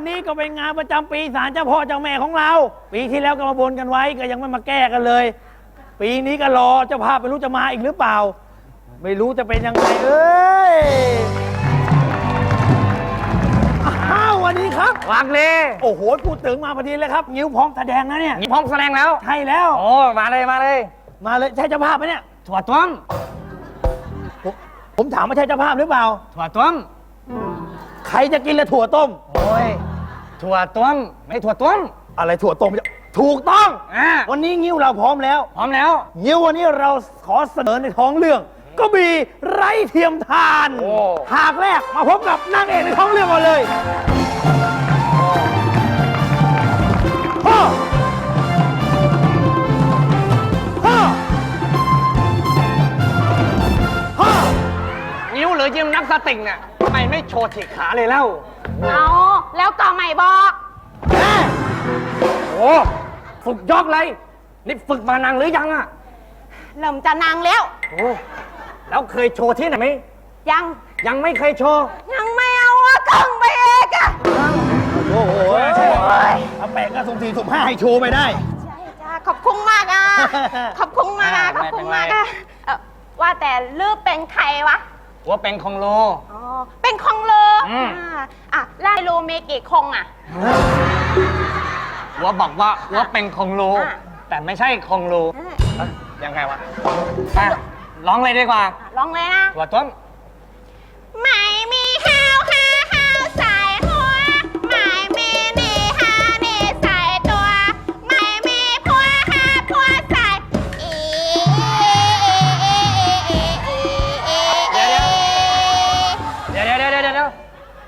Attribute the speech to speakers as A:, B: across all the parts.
A: วันนี้ก็เป็นงานประจำปีศาลเจ้าพ่อเจ้าแม่ของเรา ปีที่แล้วก็มาบนกันไว้ก็ยังไม่มาแก้กันเลย ปีนี้ก็รอเจ้าภาพไม่รู้จะมาอีกหรือเปล่า ไม่รู้จะเป็นยังไงเอ้ยอ้าวสวันนี้ครับ
B: วางเลย
A: โอ้โหพูดถึงมาพอดีเลยครับนิ้วพร้อมแสดงนะเนี่ย
B: นี่พร้อมแสดงแล้ว
A: ใช่แล้ว
B: โอ้ มาเลยมาเลย
A: มาเลยใช่เจ้าภาพไหมเนี่ย
B: ถั่วต้ม
A: ผมผมถามว่าใช่เจ้าภาพหรือเปล่า
B: ถั่วต้ม
A: ใครจะกินละถั่วต้ม
B: โอ้ย ถั่วต้มไม่ถั่วต้ม
A: อะไรถั่วต้มถูกต้อง
B: อ่า
A: วันนี้งิ้วเราพร้อมแล้ว
B: พร้อมแล้ว
A: งิ้ววันนี้เราขอเสนอในท้องเรื่องก็มีไร้เทียมทาน
B: โอ้
A: หากแรกมาพบกับนางเอกในท้องเรื่องก่อนเลยพ่อพ่อพ่อ
B: นิ้วหรือยิมนักสติงเนี่ยทำไมไม่โชว์ฉีกขาเลยเล่า
C: เอาแล้วก็ไม่บอก
A: แม่
B: โอ้ฝึกยอกเลย นี่ฝึกมานานหรือยังอะ
C: เริ่มจะนางแล้ว
B: โอ้แล้วเคยโชว์ที่ไหนไหม
C: ยัง
B: ยังไม่เคยโชว์
C: ยังไม่เอาอะกึ่งไปเอกอะ
A: โอ้โหอาแปะก็สุ่มสี่สุ่มห้าให้โชว์ไปได้
C: ใช่จ้าขอบคุณมากอะขอบคุณมากอะขอบคุณมากอะเอ่อว่าแต่ลือเป็นใครวะ
B: ว่าเป็นของโล
C: อ๋อ เป็นคองเลอ
B: อืม
C: อ่าอะไล่โลเมกี่คงอะ
B: ว่าบอกว่าว่าเป็นของโล
C: อะ
B: แต่ไม่ใช่ของโล
C: อะ
B: เอ้ยยังไงวะอะร้องเลยดีกว่า
C: อะลองเลยนะ
B: ถั่วต้ม
C: ไม่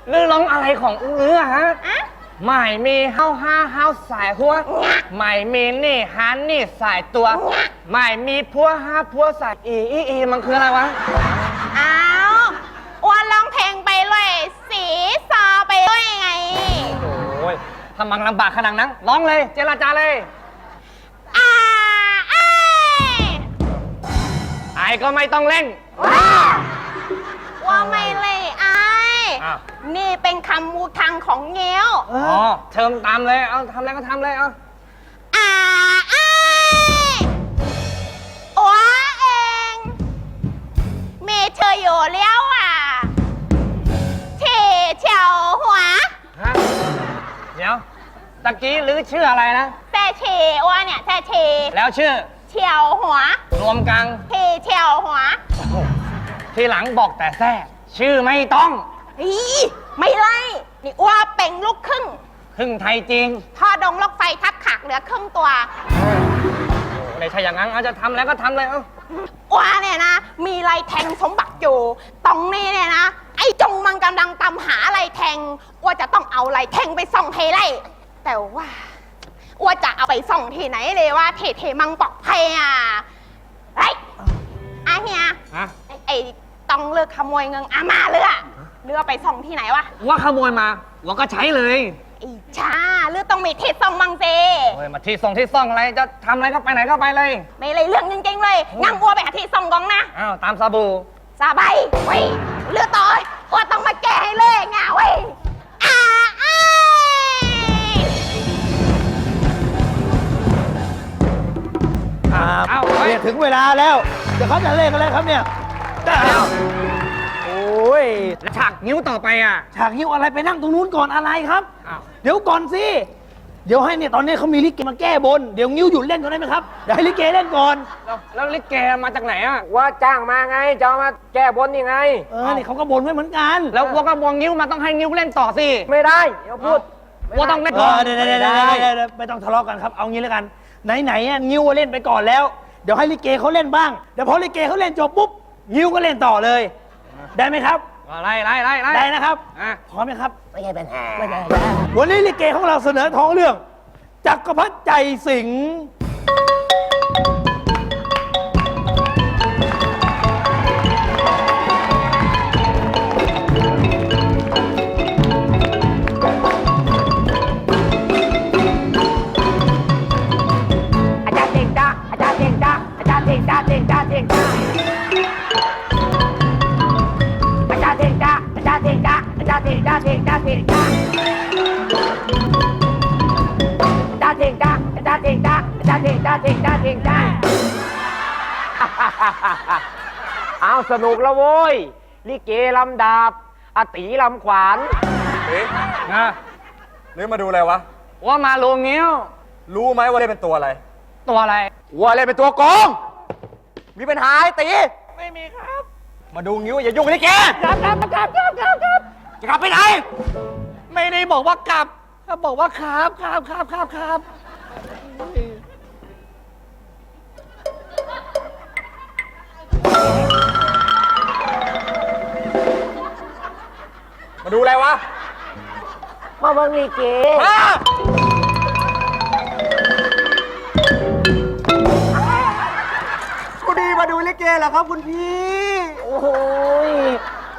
B: เรื่องร้องอะไรของอุ้งเรือฮะ
C: อะ
B: ไม่มีเฮาห้าเฮาสายหัวไม่มีนี่ฮันนี่สายตัวไม่มีพัวห้าพัวสายอีอีอีมันคืออะไรวะ
C: อ้าวอ้วนร้องเพลงไปเลยสีซอไปด้วยไง
B: โอ้ยทำมังลำบากขนาดนั้นร้องเลยเจรจาเลย
C: อ่าเอ้ย
B: ไอ้ก็ไม่ต้องเร่ง
C: ว่าไม่เลยไอ้าย
B: อ้าว
C: นี่เป็นคำมูทางของเงี้ยว
A: เอ
B: อ๋อ
A: อ
B: เชิมตามเลย เอาทำอะไรก็ทำเลย เอา
C: อ่าไอ้ายอ้วเองมีเธออยู่แล้วอะที่เฉียวหัว
B: ฮะ เดี๋ยว ตะกี้หรือชื่ออะไรนะ
C: แต่ชีอ้วเนี่ยแต่ชี
B: แล้วชื่อ
C: เฉียวหัว
B: รวมกลาง
C: ที่เฉียวหัว
B: ทีหลังบอกแต่แท้ชื่อไม่ต้อง
C: อีไม่ไล่นี่อ้วเป็นลูกครึ่ง
B: ครึ่งไทยจริง
C: ทอดงรถไฟทับขักเหลือครึ่งตัว
B: ไม่ใช่อย่างนั้นเอาจะทำแล้วก็ทำเลยเอา
C: ว่าเนี่ยนะ มีไรแทงสมบัติอยู่ตรงนี้เนี่ยนะ ไอ้จงมันกำลังตามหาไรแทงว่าจะต้องเอาไรแทงไปส่องเทไล่แต่ว่าว่าจะเอาไปส่องที่ไหนเลยว่าเทเทมังปอกเพอะไอ้อาเฮีย
B: ฮะ
C: ไอ้ไอ้ต้องเลือกขโมยเงินอามาเลือก เลือกไปส่องที่ไหนวะ
B: ว่าขโมยมาว่าก็ใช้เลย
C: ไอ้ชาเลือกต้องมีเทส่องมังเจ
B: โอ้ยมาที่ส่งที่ส่องอะไรจะทำอะไรก็ไปไหนก็ไปเลย
C: ไม่เลยเรื่องจริงๆเลยงั้งวัวไปหาที่ส่องกองนะ
B: อ้าวตามซาบู
C: สบายเว้ยเลือดต่อยว่าต้องมาแก้ให้เลยงาเว้ยอ่าอ้าย
A: อ่า
B: อ้าวเฮ้ย
A: เนี่ยถึงเวลาแล้ว เดี๋ยวเขาจะเล่นกันแล้วครับเนี่ย
B: ได้แล้ว
A: โอ้ ย
B: แล้วฉากนิ้วต่อไปอะ
A: ฉากหิ้วอะไรไปนั่งตรงนู้นก่อนอะไรครับ
B: อ้าว
A: เดี๋ยวก่อนสิ เดี๋ยวให้เนี่ยตอนนี้เขามีลิเกมาแก้บน เดี๋ยวงิ้วหยุดเล่นก่อนได้ไหมครับ เดี๋ยวให้ลิเกเล่นก่อน
B: แล้วแล้วลิเกมาจากไหนอะ
D: ว่าจ้างมาไงจะเอามาแก้บนยังไง
A: เออนี่เขาก็บนไว้เหมือนกัน
B: แล้ววัวก็บวงนิ้วมาต้องให้นิ้วเล่นต่อสิ
D: ไม่ได้เดี๋ยวพูด
B: วัวต้องเล่น
A: เอ
B: ก่อน
A: อเดี๋ยวเดี๋ยวเดี๋ยวเดี๋ยวเดี๋ยวเดี๋ยวไม่ต้องทะเลาะกันครับ เอางี้แล้วกัน ไหนๆอะงิ้วเล่นไปก่อนแล้ว เดี๋ยวให้ลิเกเขาเล่นบ้าง เดี๋ยวพอลิเกเขาเล่นจบปุ๊บงิ้วก็เล่นต่อเลย ได้ไหมครับ
B: ไล่ไล่ไล่ไล่
A: ได้นะครับ
B: อะ
A: พร้อมไหมครับ ไม่ใช่ปัญหาไม่ใช่วันนี้ลิเกของเราเสนอท้องเรื่อง จักรพรรดิใจสิงห์
D: ติงตาตาติงตาตาติงตาตาติงตาติงตาติงตาเอาสนุกแล้วโว้ย ลิเกลำดาบอาตีลำขวานเอ๊ะ
A: นะ
B: นึมาดูอะไรวะ
A: ว่ามาลงเงี้ยว
B: รู้ไหมว่าเล่นเป็นตัวอะไร
A: ตัวอะไร
B: วัวเล่นเป็นตัวโกอง มีปัญหาไอ้ตี ไม่มีครับ มาดูงิ้วอย่ายุ่งลิเก
D: ครับครับครับครับครับครับ
B: จะกลับไปไหน
A: ไม่ได้บอกว่ากลับเขาบอกว่าครับครับครับครับครับ
B: มาดูอะไรวะ
D: มาเบิ่งลิเก
B: มา
E: คุณดีมาดูลิเกเหรอครับคุณพี่
D: โอ้โหย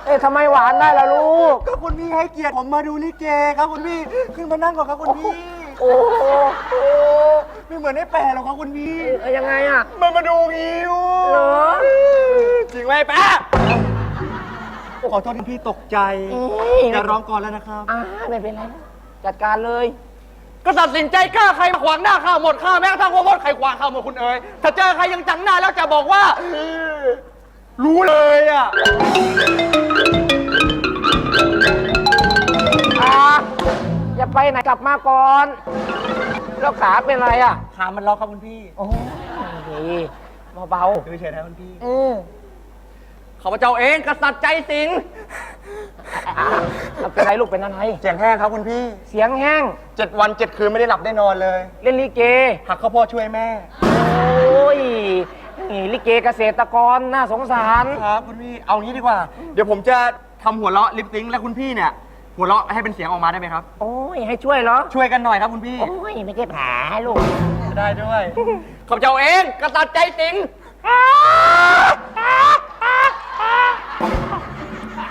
D: เอ๊ะทำไมหวานได้ล่ะลูก
E: ก็ คุณพี่ให้เกียรติผมมาดูลิเกครับคุณพี่ ขึ้นมานั่งก่อนครับคุณพี่
D: โอ้โห
E: โอ้ไม่เหมือนได้แปลหรอกครับคุณพี่
D: เอ้ยยังไงอะ
E: มามาดูงิ้ว
D: เหรอ
B: จริงไหมแป๊ะ
E: ขอโทษที่พี่ตกใจ
D: เอ้ย
E: อย่าร้องก่อนแล้วนะครับ
D: อ่าไม่เป็นไรนะจัดการเลย
A: ก็ตัดสินใจกล้าใครมาขวางหน้าข้าหมดข้าแม้กระทั่งว่าหมดใครขวางข้าหมดคุณเอ๋ยถ้าเจอใครยังจังหน้าแล้วจะบอกว่า
B: รู้เลยอะ
D: อย่าไปไหนกลับมาก่อน แล้วขาเป็นไรอะ
E: ขามันล็อกครับคุณพี่
D: โอ้ยเบา
E: ดูเฉยๆนะคุณพี่
D: ๆเออ
A: ข้าพเจ้าเองกษัตริย์ใจสิง
D: อะเป็นไรลูกเป็นอะไร
E: เสียงแห้งครับคุณพี่
D: เสียงแห้ง
E: เจ็ดวันเจ็ดคืนไม่ได้หลับได้นอนเลย
D: เล่นลิเก
E: หักข้าวโพดช่วยแม่
D: โอ้ยนี่ลิเกเกษตรกรน่าสงสาร
E: ครับคุณพี่ เอางี้ดีกว่า เดี๋ยวผมจะทำหัวเราะลิปซิงค์และคุณพี่เนี่ย หัวเราะให้เป็นเสียงออกมาได้ไหมครับ
D: โอ้ย ให้ช่วยเหรอ
E: ช่วยกันหน่อยครับคุณพี่
D: โอ้ย ไม่ใช่แผลลูก
E: ได้ด้วย
A: ข้าพเจ้าเองกษัตริย์ใจสิง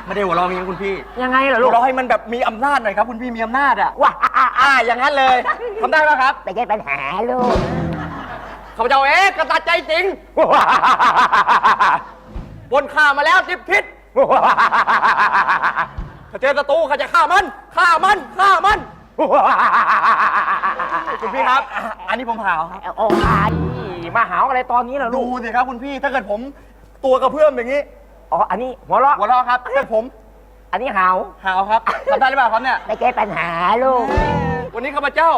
E: ไม่ได้หัวเราะอย่างนี้คุณพี่
D: ยังไงล่ะ
E: หั
D: ลู
E: ว
D: ก
E: เราะให้มันแบบมีอำนาจหน่อยครับคุณพี่มีอำนาจอะ
D: ว้าอะอะ
E: อ่าอย่างนั้นเลยทำได้ไหมครับ
D: ไม่ใช่ปัญหาลูก
A: ข้าพเจ้าเองกษัตริย์ใจสิงบนข้ามาแล้วสิบทิศ ถ้าเจอศัตรูข้าจะฆ่ามันฆ่ามันฆ่ามัน
E: คุณพี่ครับอะอันนี้ผมหาวครับ
D: โอ้ยมาหาวอะไรตอนนี้ล่ะลู
E: ดู
D: ก
E: สิครับคุณพี่ถ้าเกิดผมตัวกระเพื่อมอย่างนี้
D: อ๋ออันนี้หัวเราะ
E: หัวเราะครับถ้าเกิดผม
D: อันนี้หาว
E: หาวครับทำได้หรือเปล่าครับเนี่ย
D: ไม่ใช่ปัญหาลูก
A: วันนี้ข้าพเจ้า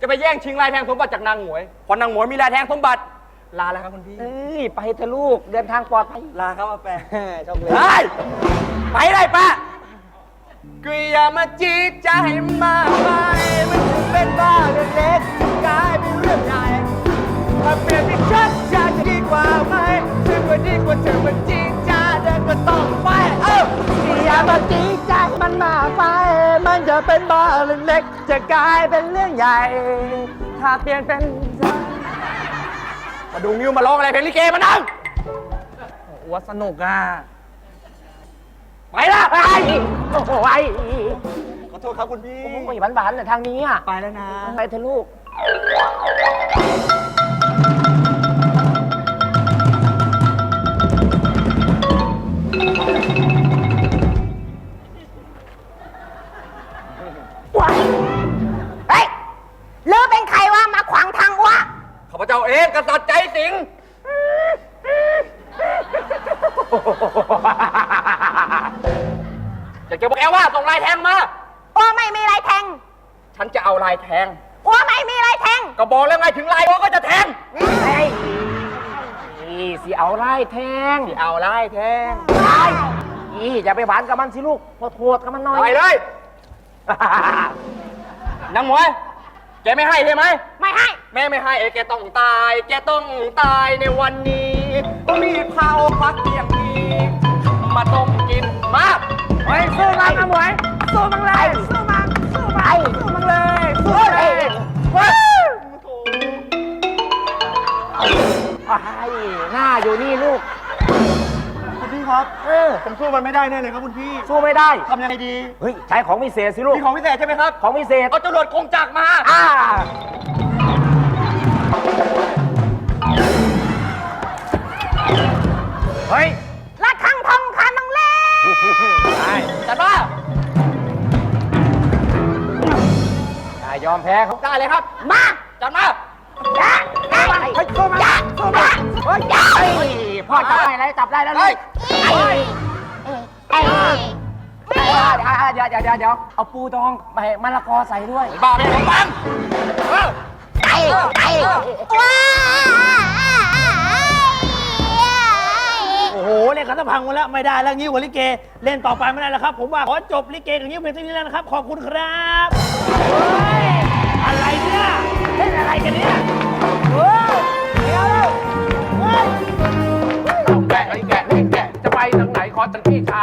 A: จะไปแย่งชิงลายแทงสมบัติจากนางหมวยเพอนางหมวยมีลายแทงสมบัติ
E: ลาแล้วครับคุณพี่
D: เอ้ยไปเถอะลูกเดินทางปลอดภัย
E: ลาครับอาแปะโชคดี
A: เฮ้ยไปได้ปะก็อย่ามาจีดใจมากไปมันถึงเป็นบ้าเรื่องเล็กกลายเป็นเรื่องใหญ่ถ้าเปลี่ยนเป็นชัดจะดีกว่าไหมถึงว่าดีกว่าเธอมันจีดจ้าเดินก็ต้องไปเอ้าอย่ามาจีดใจมันมากไปมันจะเป็นบ้าเรื่องเล็ก จะกลายเป็นเรื่องใหญ่ ถ้าเปลี่ยนเป็น มาดูมิวมาร้องอะไรเพลงลิเกมานั่งว่าสนุกอะ ไปละไป
D: โอ้โหไอ้
E: ขอโทษครับคุณพี่
D: โอ้ยหวานๆเลยทางนี้อะ
E: ไปแล้วนะ
D: ไปเถอะลูกา
A: พเจ้าเองกษัตริย์ใจสิงอยากจะบอกแกว่าส่งลายแทงมา
C: อ้วไม่มีอะไรแทง
A: ฉันจะเอาลายแทง
C: อ้วไม่มีอะไรแทง
A: ก็บอกแล้วไงถึงลายโอก็จะแทง
D: เฮ้ยนี่สิเอาไล่แทง
A: เอาลายแทง
D: นี่อย่าไปหวานกับมันสิลูกโทษกับมันหน่อย
A: ไปเลยนางหมวย แกไม่ให้ใช่ไหม
C: ไม่ให้
A: แม่ไม่ให้แกต้องตาย แกต้องตายในวันนี้มีข้าวฟักอย่างนี้ มาต้มกินมาไปสู้มันนะหมวยสู้มันเลย สู้มัน สู้มัน สู้มันเลย สู้มันเลย
D: ไอ้หน้าอยู่นี่ลูก
E: คุณพี่ครับ
D: เออ
E: ผมสู้มันไม่ได้แน่เลยครับคุณพี่
D: สู้ไม่ได้
E: ทำยังไงดี
D: เฮ้ยใช้ของพิเศษสิลูก
E: มีของพิเศษใช่ไหมครับ
D: ของพิเศษ
A: เอาจรวดคงจักรมา
D: อ่าเฮ้ย
C: ละคังทองคานังเล่
A: จัดมา
D: อย่ายอมแพ้เขา
A: ได้เลยครับ
C: มา
A: จัดมา
D: เฮ้ยเข้ามาเข้ามาเฮ้ยเฮ้ยพ่อจับได้แล้วจับได้แล้วลูก เฮ้ยเฮ้ยเดี๋ยวเดี๋ยวเดี๋ยวเดี๋ยวเอาปูดองไปมะละกอใส่ด้วย
C: บ้าไปของบัง
A: โอ้โหเล่นกันตะพังหมดแล้วไม่ได้แล้วงิ้วกับลิเก เล่นต่อไปไม่ได้แล้วครับ ผมว่าขอจบลิเกกับงิ้วเพียงเท่นี้แล้วนะครับ ขอบคุณครับ ดี๋